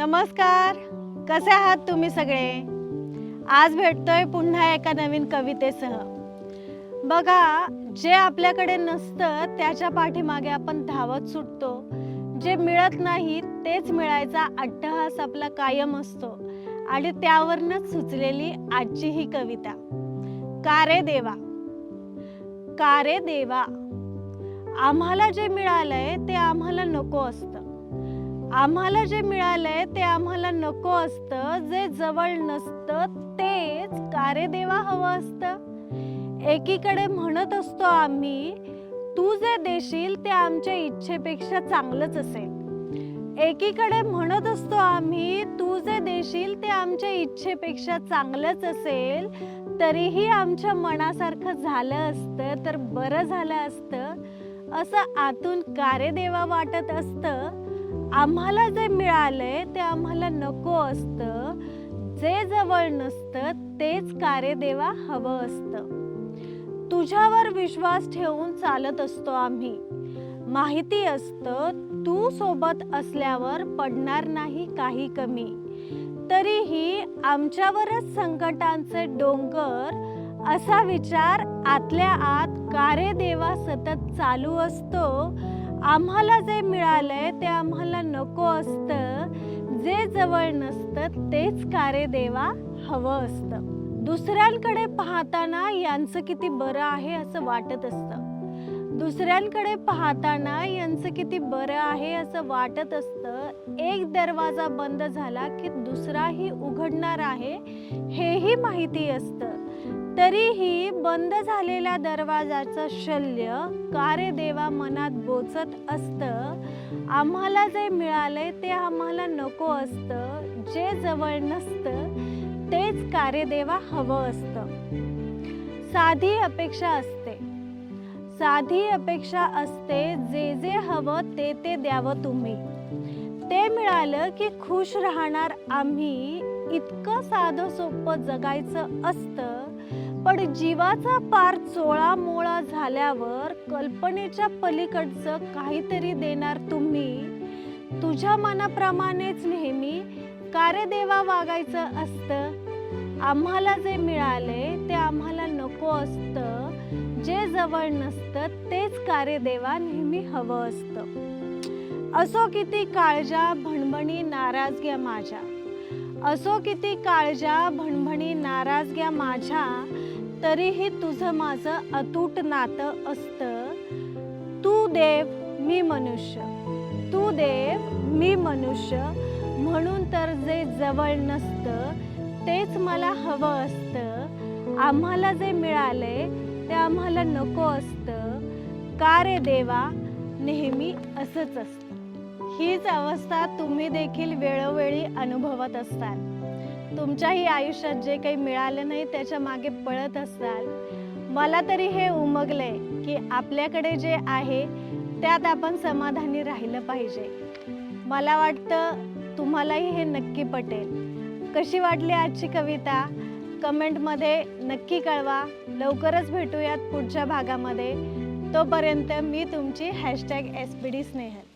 नमस्कार. कसे आहात तुम्ही सगळे? आज भेटतोय पुन्हा एका नवीन कवितेसह. बघा जे आपल्याकडे नसतं त्याच्या पाठीमागे आपण धावत सुटतो. जे मिळत नाही तेच मिळायचा अट्टहास आपला कायम असतो. आणि त्यावरनच सुचलेली आजची ही कविता. कारे देवा? कारे देवा? आम्हाला जे मिळालंय ते आम्हाला नको असतं. आम्हाला जे मिळालंय ते आम्हाला नको असतं जे जवळ नसतं तेच कारे देवा हवं असतं. एकीकडे म्हणत असतो आम्ही तू जे देशील ते आमच्या इच्छेपेक्षा चांगलंच असेल. एकीकडे म्हणत असतो आम्ही तू जे देशील ते आमच्या इच्छेपेक्षा चांगलंच असेल तरीही आमच्या मनासारखं झालं असतं तर बरं झालं असतं. असं आतून कारे देवा वाटत असतं. आम्हाला जे मिळालंय ते आम्हाला नको असतं. जे जवळ नसतं तेच कार्य देवा हवं असतं. तुझ्यावर विश्वास ठेवून चालत असतो आम्ही. माहिती असतं तू सोबत असल्यावर पडणार नाही काही कमी. तरीही आमच्यावरच संकटांचे डोंगर असा विचार आतल्या आत कारे देवा सतत चालू असतो. आम्हाला जे मिळालंय ते आम्हाला नको असतं. जे जवळ नसतं तेच कारे देवा हवं असतं. दुसऱ्यांकडे पाहताना यांचं किती बरं आहे असं वाटत असतं. दुसऱ्यांकडे पाहताना यांचं किती बरं आहे असं वाटत असतं. एक दरवाजा बंद झाला की दुसराही उघडणार आहे हेही माहिती असतं. तरीही बंद झालेल्या दरवाजाचं शल्य कारे देवा मनात बोचत असतं. आम्हाला जे मिळालंय ते आम्हाला नको असतं. जे जवळ नसतं तेच कारे देवा हवं असतं. साधी अपेक्षा असते. साधी अपेक्षा असते जे जे हवं ते ते द्यावं तुम्ही. ते मिळालं की खुश राहणार आम्ही. इतकं साधं सोपं जगायचं असतं. पण जीवाचा पार चोळा मोळा झाल्यावर कल्पनेच्या पलीकडचं काहीतरी देणार तुम्ही? तुझ्या मनाप्रमाणेच नेहमी कार्यदेवा देवा वागायचं असतं. आम्हाला जे मिळाले ते आम्हाला नको असतं. जे जवळ नसतं तेच कार्यदेवा देवा नेहमी हवं असतं. असो किती काळजा भणभणी नाराजग्या माझ्या. असो किती काळजा भणभणी नाराजग्या माझ्या. तरीही तुझं माझं अतूट नातं असतं. तू देव मी मनुष्य. तू देव मी मनुष्य. म्हणून तर जे जवळ नसतं तेच मला हवं असतं. आम्हाला जे मिळाले ते आम्हाला नको असतं. का रे देवा? नेहमी असंच असतं. हीच अवस्था तुम्ही देखील वेळोवेळी अनुभवत असताना तुमच्याही आयुष्यात जे काही मिळालं नाही त्याच्यामागे पळत असाल. मला तरी हे उमगलंय की आपल्याकडे जे आहे त्यात आपण समाधानी राहिलं पाहिजे. मला वाटतं तुम्हालाही हे नक्की पटेल. कशी वाटली आजची कविता? कमेंटमध्ये नक्की कळवा. लवकरच भेटूयात पुढच्या भागामध्ये. तोपर्यंत मी तुमची hashtag S P D Snehal.